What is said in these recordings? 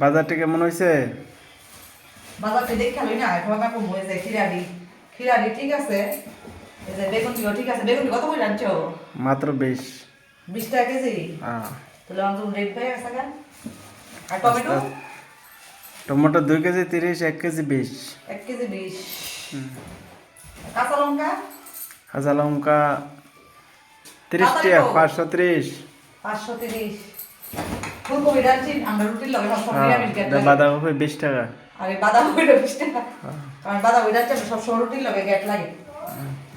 বাজারটা কেমন হয়েছে? বাজারটা দেখে লই না এখন কাকু হয়েছে খিরাডি খিরাডি ঠিক আছে? এই যে বেগুনটিও ঠিক আছে। বেগুনটি কত করে আনছো? মাত্র বিশ। বিশ টাকা কেজি? হ্যাঁ। তাহলে আমাদের রেট পেয়ে গেছে কেন? আর টমেটো? টমেটো দুই কেজি তিরিশ এক কেজি বিশ। এক কেজি বিশ। কাঁচা লঙ্কা? কাঁচা লঙ্কা তিরিশ টাকা। পাঁচশো ত্রিশ। পাঁচশো তিরিশ। ফুলকপি ডালছি আমরা রুটির লগে হ্যাঁ নিরামিষ গেট লাগে। বাঁধাকপি বিশ টাকা। আর এই বাঁধাকপিটা বিশ টাকা। কারণ বাঁধাকপি ডালছি আমরা সব সময় রুটির লগে। লাগে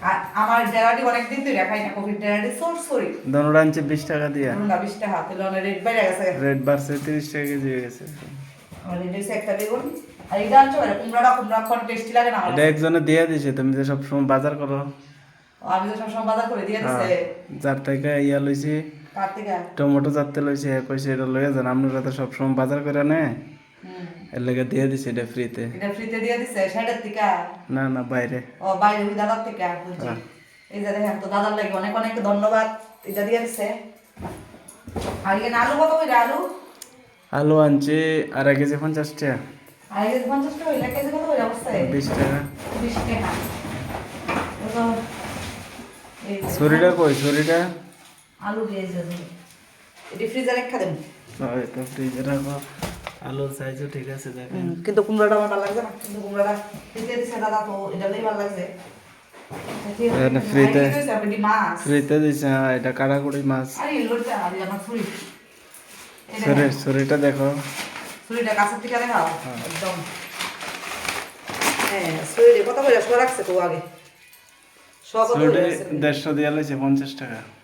আর আমার ডেরাটি অনেকদিন তুই দেখাই না কপির ডেরাটি সোর সরি। দনোর আনছে বিশ টাকা দিয়া। না বিশ টাকা তাহলে অনেক রেট বেড়ে গেছে। রেট বাড়ছে তিরিশ টাকা কেজি হয়ে গেছে। একজনে দিয়ে দিছে তুমি যে সবসময় বাজার করো। আমি তো সবসময় বাজার করে দিয়ে হ্যাঁ দিছে যার থেকে ইয়া লইছি টমেটো যাতে লইছে হ্যাঁ কইছে এটা লইয়া যান আপনারা তো সবসময় বাজার করে নে হুম। এর লেগে দিয়ে দিছে এটা ফ্রিতে। এটা ফ্রিতে দিয়ে দিছে ষাটের থেকে না না বাইরে। ও বাইরে ওই দাদার থেকে বুঝছি হ্যাঁ। এই যে দেখেন তো দাদার লাগে অনেক অনেক ধন্যবাদ এটা দিয়ে দিছে। আর এখানে আলু কত করে আলু? আলু আনছে আড়াই কেজি পঞ্চাশ টাকা। আর এই যে পঞ্চাশ টাকা হইলে কেজি কত করে অবস্থায় বিশ টাকা। বিশ টাকা। তো যে ছুরিটা কই ছুরিটা? আলু এটি ফ্রিজে রেখা ফ্রিজে রাখো আলুর সাইজও ঠিক আছে দেখেন। কিন্তু কুমড়াটা আমার ভালো লাগছে না। কিন্তু কুমড়াটা ফ্রিতে দিছে দাদা তো এটা দিয়ে ভালো লাগছে। ফ্রিতে- দিছে ফ্রিতে দিছে হ্যাঁ, এটা কাড়াকুড়ি মাছ। ছুরিটা দেখো। ছুরিটা কাছের থেকে দেখাও একদম। হ্যাঁ ছুরি কত করে? রাখছে তো আগে। রাখছে? দেড়শো দিয়ে লইছে পঞ্চাশ টাকা।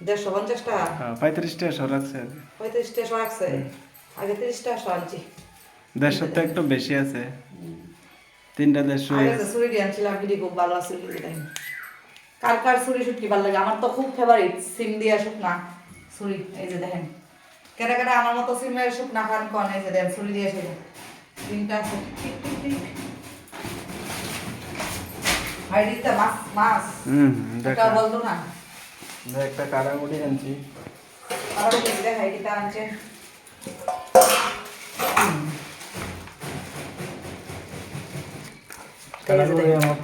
দেড়শো পঞ্চাশ টাকা হ্যাঁ পঁয়ত্রিশ টাকা শো রাখছে পঁয়ত্রিশ টাকা শো রাখছে আগে তিরিশ টাকা শো আনছি। দেড়শো তো একটু বেশি আছে। তিনটা দেড়শো দিয়ে আনছিলাম ভিডি খুব ভালো আছে কার কার ছুরি শুটকি ভালো লাগে? আমার তো খুব ফেভারিট সিম দিয়ে শুকনা ছুরি এই যে দেখেন। কেটে কেটে আমার মতো সিমের শুকনা খান কন এই যে দেখেন ছুরি দিয়ে টিক, টিক। ভাই দিতে মাছ মাছ। হুম বলতো না? একটা আনছি। আনছে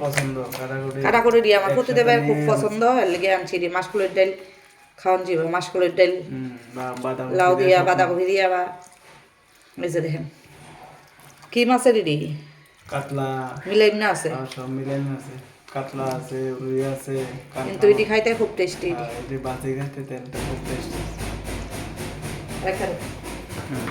পছন্দ কাড়াকুড়ি কাটা করে দিয়ে আমার প্রতি দেবে খুব পছন্দ এর লেগে আনছি রে মাসকলের ডাল খাওয়ান যাবে মাসকলের ডাল। হুম, বা বাদাম লাউ দিয়া বাঁধাকপি দিয়া বা এই যে দেখেন। কি মাছের রে? কাতলা। না আছে? সব আছে। কাতলা আছে রুই আছে কাতলা কিন্তু এটি খাইতে খুব টেস্টি আর এটি বাজি খাইতে তেলটা খুব টেস্টি রেখে দে। হুম